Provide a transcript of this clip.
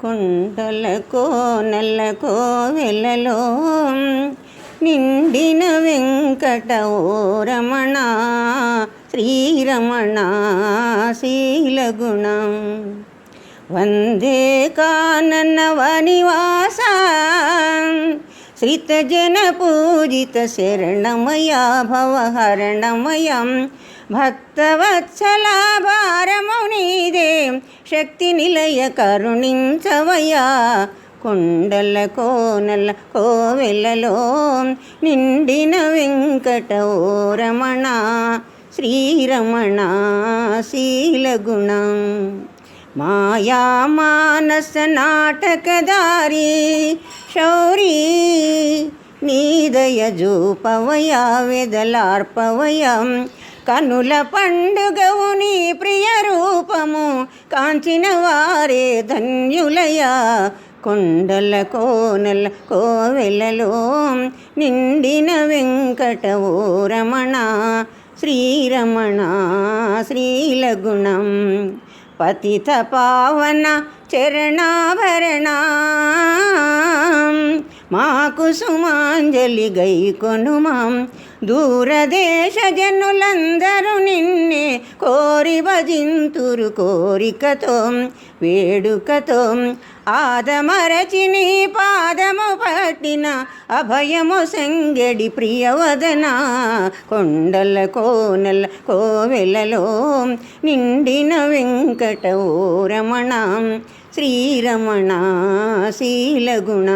కొండలకో నల్లకో వెలలో నిండిన వెంకట ఓ రమణ శ్రీరమణ శీలగుణం. వందే కానన్న వనివాస శ్రితజన పూజిత శరణమయ భవహరణమయం భక్తవత్సలా శక్తి నిలయ కరుణించవయా కొండల కోనల కోవెలలో నిండిన వెంకట ఓ రమణ శ్రీరమణ శీలగుణం. మాయా మానస నాటకదారి శౌరీ నీదయ జూపవయ వెదలార్పవయం కనుల పండుగవు కాంచిన వారే ధన్యులయా కొండల కోనల కోవెలలో నిండిన వెంకట ఓ రమణ శ్రీరమణ శ్రీలగుణం పతిత పావన చరణాభరణ. మాకు సుమాంజలి గై కొనుమాం దూరదేశ జనులందరూ కోరి భజింతురు కోరికతో వేడుకతో ఆదమరచి నీ పాదము పట్టిన అభయము సంగడి ప్రియవదన కొండల కోనల కోవెలలో నిండిన వెంకట ఓ రమణ శ్రీరమణ శీలగుణ.